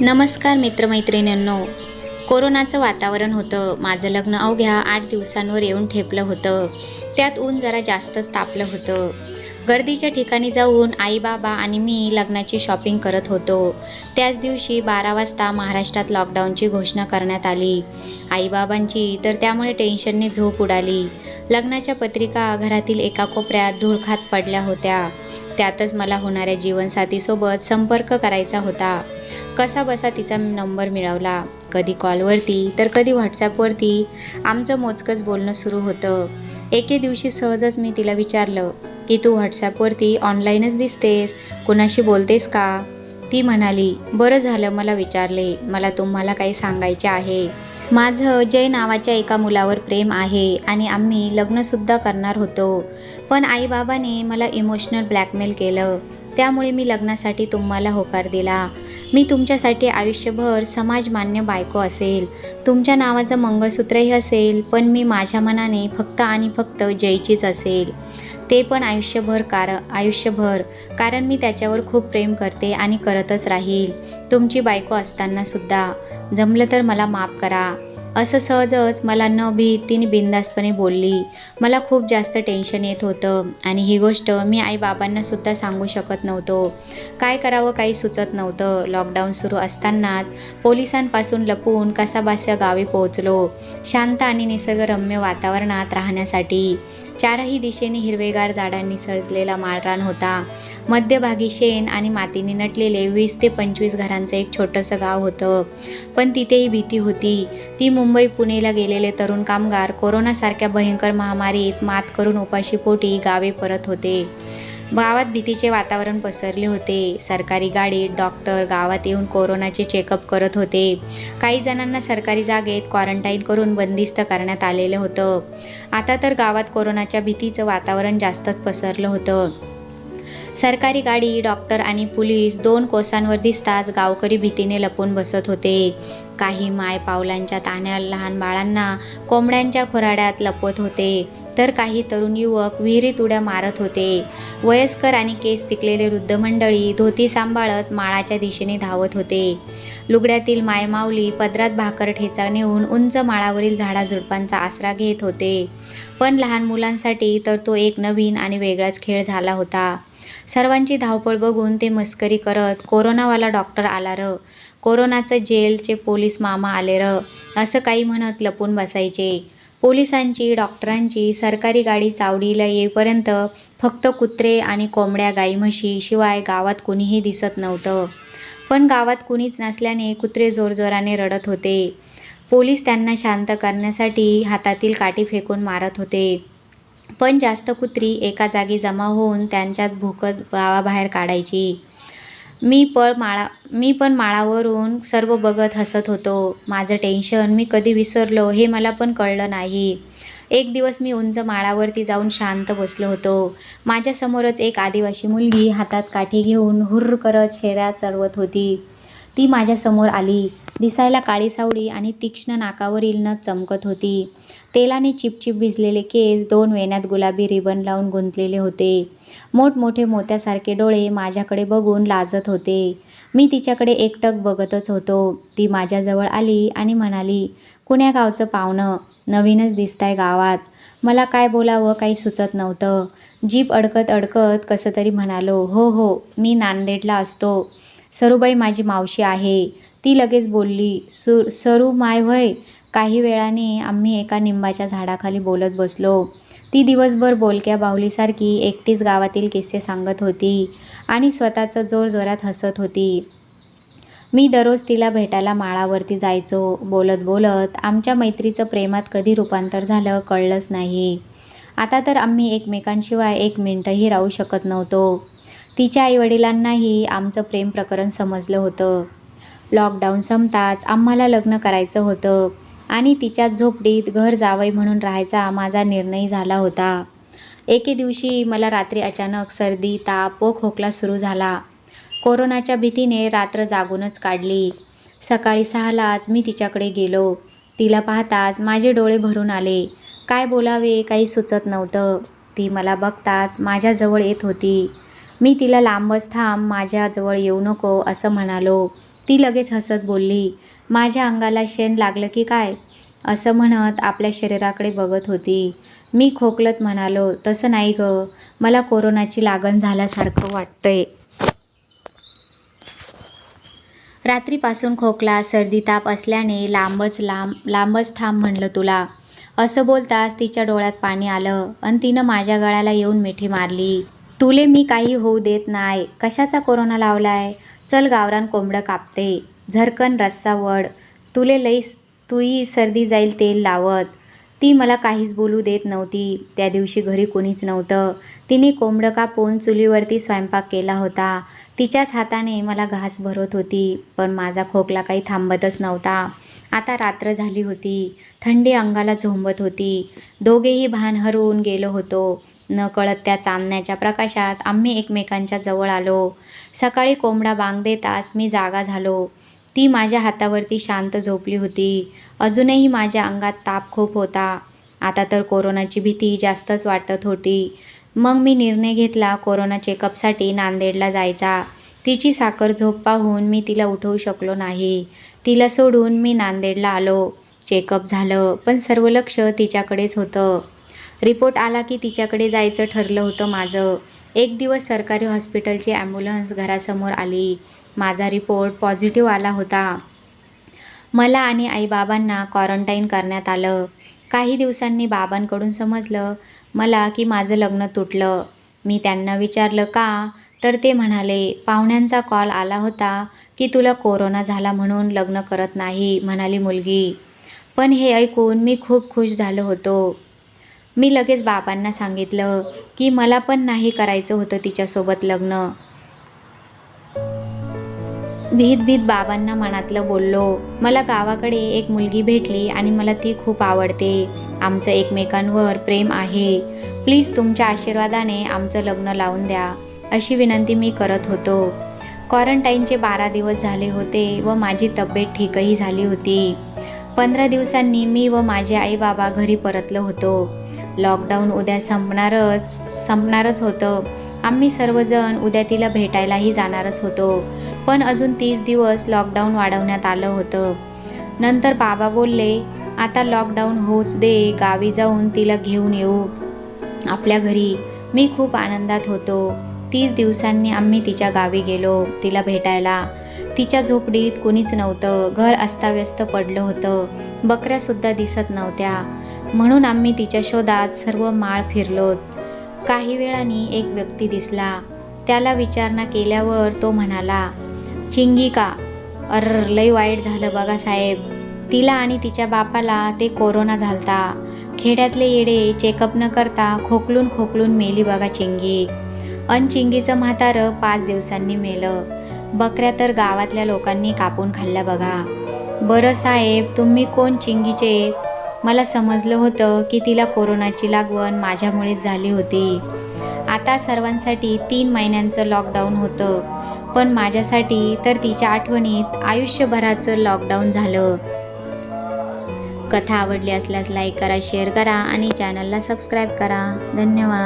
नमस्कार मित्रमैत्रिणींनो. कोरोनाचं वातावरण होतं. माझं लग्न अवघ्या आठ दिवसांवर येऊन ठेपलं होतं. त्यात ऊन जरा जास्तच तापलं होतं. गर्दीच्या ठिकाणी जाऊन आई बाबा आणि मी लग्नाची शॉपिंग करत होतो. त्याच दिवशी बारा वाजता महाराष्ट्रात लॉकडाऊनची घोषणा करण्यात आली. आईबाबांची तर त्यामुळे टेन्शनने झोप उडाली. लग्नाच्या पत्रिका घरातील एका कोपऱ्यात धुळखात पडल्या होत्या. त्यातच मला होणाऱ्या जीवनसाथीसोबत संपर्क करायचा होता. कसा बसा तिचा नंबर मिळवला. कधी कॉलवरती तर कधी व्हॉट्सॲपवरती. आमचं मोजकंच बोलणं सुरू होतं. एके दिवशी सहजच मी तिला विचारलं की तू व्हॉट्सॲपवरती ऑनलाईनच दिसतेस? कुणाशी बोलतेस का? ती म्हणाली बरं झालं मला विचारले. मला तुम्हाला काही सांगायचे आहे. माझं जय नावाच्या एका मुलावर प्रेम आहे आणि आम्ही लग्नसुद्धा करणार होतो. पण आईबाबाने मला इमोशनल ब्लॅकमेल केलं. त्यामुळे मी लग्नासाठी तुम्हाला होकार दिला. मी तुमच्यासाठी आयुष्यभर समाजमान्य बायको असेल. तुमच्या नावाचं मंगळसूत्रही असेल पण मी माझ्या मनाने फक्त आणि फक्त जयचीच असेल. ते पण आयुष्यभर कार आयुष्यभर. कारण मी त्याच्यावर खूप प्रेम करते आणि करतच राहील. तुमची बायको असतानासुद्धा जमलं तर मला माफ करा. असं सहजच मला न भीतीने तिने बिंदासपणे बोलली. मला खूप जास्त टेन्शन येत होतं आणि ही गोष्ट मी आई बाबांनासुद्धा सांगू शकत नव्हतो. काय करावं काही सुचत नव्हतं. लॉकडाऊन सुरू असतानाच पोलिसांपासून लपून कसाबास्या गावी पोहोचलो. शांत आणि निसर्गरम्य वातावरणात राहण्यासाठी. चारही दिशेने हिरवेगार झाडांनी सजलेला माळरान होता. मध्यभागी शेण आणि मातीने नटलेले वीस ते पंचवीस घरांचं एक छोटंसं गाव होतं. पण तिथेही भीती होती. ती मुंबई पुणेला गेलेले तरुण कामगार कोरोनासारख्या भयंकर महामारीत मात करून उपाशीपोटी गावे परत होते. गावात भीतीचे वातावरण पसरले होते. सरकारी गाडीत डॉक्टर गावात येऊन कोरोनाचे चेकअप करत होते. काही जणांना सरकारी जागेत क्वारंटाईन करून बंदिस्त करण्यात आलेलं होतं. आता तर गावात कोरोनाच्या भीतीचं वातावरण जास्तच पसरलं होतं. सरकारी गाडी डॉक्टर आणि पोलीस दोन कोसांवर दिसताच गावकरी भीतीने लपून बसत होते. काही माय पावलांच्या ताण्या लहान बाळांना कोंबड्यांच्या खुराड्यात लपवत होते. तर काही तरुण युवक विहिरीत उड्या मारत होते. वयस्कर आणि केस पिकलेले वृद्ध मंडळी धोती सांभाळत माळाच्या दिशेने धावत होते. लुगड्यातील मायमाऊली पदरात भाकर ठेचा नेऊन उंच माळावरील झाडाझुडपांचा आसरा घेत होते. पण लहान मुलांसाठी तर तो एक नवीन आणि वेगळाच खेळ झाला होता. सर्वांची धावपळ बघून ते मस्करी करत कोरोनावाला डॉक्टर आला र. कोरोनाचं जेलचे पोलीस मामा आले र. असं काही म्हणत लपून बसायचे. पोलिसांची डॉक्टरांची सरकारी गाडी चावडीला येईपर्यंत फक्त कुत्रे आणि कोंबड्या गाई म्हशी शिवाय गावात कुणीही दिसत नव्हतं. पण गावात कुणीच नसल्याने कुत्रे जोरजोराने रडत होते. पोलीस त्यांना शांत करण्यासाठी हातातील काठी फेकून मारत होते. पण जास्त कुत्री एका जागी जमा होऊन त्यांच्यात भुकत गावाबाहेर काढायची. मी पळ माळा मी पण माळावरून सर्व बघत हसत होतो. माझं टेन्शन मी कधी विसरलो हे मला पण कळलं नाही. एक दिवस मी उंच माळावरती जाऊन शांत बसलो होतो. माझ्यासमोरच एक आदिवासी मुलगी हातात काठी घेऊन हुर्र करत शेऱ्यात चढवत होती. ती माझ्यासमोर आली. दिसायला काळी सावळी आणि तीक्ष्ण नाकावरील नथ चमकत होती. तेलाने चिपचिप भिजलेले केस दोन वेण्यात गुलाबी रिबन लावून गुंतलेले होते. मोठमोठे मोत्यासारखे डोळे माझ्याकडे बघून लाजत होते. मी तिच्याकडे एकटक बघतच होतो. ती माझ्याजवळ आली आणि म्हणाली कुण्या गावचं पाहुणं? नवीनच दिसताय गावात. मला काय बोलावं काही सुचत नव्हतं. जीप अडकत अडकत कसं तरी म्हणालो हो हो मी नांदेडला असतो. सरूबाई माझी मावशी आहे. ती लगेच बोलली सु सरू माय व्हय काही वेळाने आम्ही एका निंबाच्या झाडाखाली बोलत बसलो. ती दिवसभर बोलक्या बाहुलीसारखी एकटीच गावातील किस्से सांगत होती आणि स्वतःचं जोरजोरात हसत होती. मी दररोज तिला भेटायला माळावरती जायचो. बोलत बोलत आमच्या मैत्रीचं प्रेमात कधी रूपांतर झालं कळलंच नाही. आता तर आम्ही एकमेकांशिवाय एक मिनटंही राहू शकत नव्हतो. तिच्या आईवडिलांनाही आमचं प्रेम प्रकरण समजलं होतं. लॉकडाऊन संपताच आम्हाला लग्न करायचं होतं आणि तिच्या झोपडीत घर जावई म्हणून राहायचा माझा निर्णय झाला होता. एके दिवशी मला रात्री अचानक सर्दी ताप व खोकला सुरू झाला. कोरोनाच्या भीतीने रात्र जागूनच काढली. सकाळी सहालाच मी तिच्याकडे गेलो. तिला पाहताच माझे डोळे भरून आले. काय बोलावे काही सुचत नव्हतं. ती मला बघताच माझ्याजवळ येत होती. मी तिला लांबच थांब माझ्याजवळ येऊ नको असं म्हणालो. ती लगेच हसत बोलली माझ्या अंगाला शेण लागलं की काय? असं म्हणत आपल्या शरीराकडे बघत होती. मी खोकलत म्हणालो तसं नाही गं मला कोरोनाची लागण झाल्यासारखं वाटतंय. रात्रीपासून खोकला सर्दी ताप असल्याने लांबच लांब लांबच थांब म्हणलं तुला. असं बोलताच तिच्या डोळ्यात पाणी आलं आणि तिनं माझ्या गळ्याला येऊन मिठी मारली. तुले मी काही होऊ देत नाही कशाचा कोरोना लावलाय? चल गावरान कोंबडं कापते. झरकन रस्सा वड. तुले लई तुई सर्दी जाईल तेल लावत. ती मला काहीच बोलू देत नव्हती. त्या दिवशी घरी कोणीच नव्हतं. तिने कोंबडं कापून चुलीवरती स्वयंपाक केला होता. तिच्याच हाताने मला घास भरत होती पण माझा खोकला काही थांबतच नव्हता. आता रात्र झाली होती. थंडी अंगाला झोंबत होती. दोघेही भान हरवून गेलो होतो. न कळत त्या चांदण्याच्या प्रकाशात आम्ही एकमेकांच्या जवळ आलो. सकाळी कोंबडा बांग देताच मी जागा झालो. ती माझ्या हातावरती शांत झोपली होती. अजूनही माझ्या अंगात ताप खूप होता. आता तर कोरोनाची भीती जास्तच वाटत होती. मग मी निर्णय घेतला कोरोना चेकअपसाठी नांदेडला जायचा. तिची साखर झोप पाहून मी तिला उठवू शकलो नाही. तिला सोडून मी नांदेडला आलो. चेकअप झालं पण सर्व लक्ष तिच्याकडेच होतं. रिपोर्ट आला की तिच्याकडे जायचं ठरलं होतं. माझं एक दिवस सरकारी हॉस्पिटलची ॲम्ब्युलन्स घरासमोर आली. माझा रिपोर्ट पॉझिटिव्ह आला होता. मला आणि आईबाबांना क्वारंटाईन करण्यात आलं. काही दिवसांनी बाबांकडून समजलं मला की माझं लग्न तुटलं. मी त्यांना विचारलं का? तर ते म्हणाले पाहुण्यांचा कॉल आला होता की तुला कोरोना झाला म्हणून लग्न करत नाही म्हणाली मुलगी. पण हे ऐकून मी खूप खुश झालो होतो. मी लगेच बाबांना सांगितलं की मला पण नाही करायचं होतं तिच्यासोबत लग्न. भीत भीत बाबांना मनातलं बोललो मला गावाकडे एक मुलगी भेटली आणि मला ती खूप आवडते. आमचं एकमेकांवर प्रेम आहे. प्लीज तुमच्या आशीर्वादाने आमचं लग्न लावून द्या अशी विनंती मी करत होतो. क्वारंटाईनचे बारा दिवस झाले होते व माझी तब्येत ठीकही झाली होती. पंधरा दिवसांनी मी व माझे आई बाबा घरी परतलो होतो. लॉकडाऊन उद्या संपणारच संपणारच होतं. आम्ही सर्वजण उद्या तिला भेटायलाही जाणारच होतो. पण अजून तीस दिवस लॉकडाऊन वाढवण्यात आलं होतं. नंतर बाबा बोलले आता लॉकडाऊन होऊच दे गावी जाऊन तिला घेऊन येऊ. आपल्या घरी. मी खूप आनंदात होतो. तीस दिवसांनी आम्ही तिच्या गावी गेलो तिला भेटायला. तिच्या झोपडीत कुणीच नव्हतं. घर अस्ताव्यस्त पडलं होतं. बकऱ्यासुद्धा दिसत नव्हत्या. म्हणून आम्ही तिच्या शोधात सर्व माळ फिरलोत. काही वेळाने एक व्यक्ती दिसला. त्याला विचारणा केल्यावर तो म्हणाला चिंगी का? अर लई वाईट झालं बघा साहेब. तिला आणि तिच्या बापाला ते कोरोना झालता. खेड्यातले येडे चेकअप न करता खोकलून खोकलून मेली बघा चिंगी. अन चिंगीचं म्हातारं पाच दिवसांनी मेलं. बकऱ्या तर गावातल्या लोकांनी कापून खाल्ल्या बघा. बरं साहेब तुम्ही कोण चिंगीचे? मला समजलं होतं की तिला कोरोनाची लागवण माझ्यामुळेच झाली होती. आता सर्वांसाठी तीन महिन्यांचं लॉकडाऊन होतं. पण माझ्यासाठी तर तिच्या आठवणीत आयुष्यभराचं लॉकडाऊन झालं. कथा आवडली असल्यास लाईक करा शेअर करा आणि चॅनलला सबस्क्राईब करा. धन्यवाद.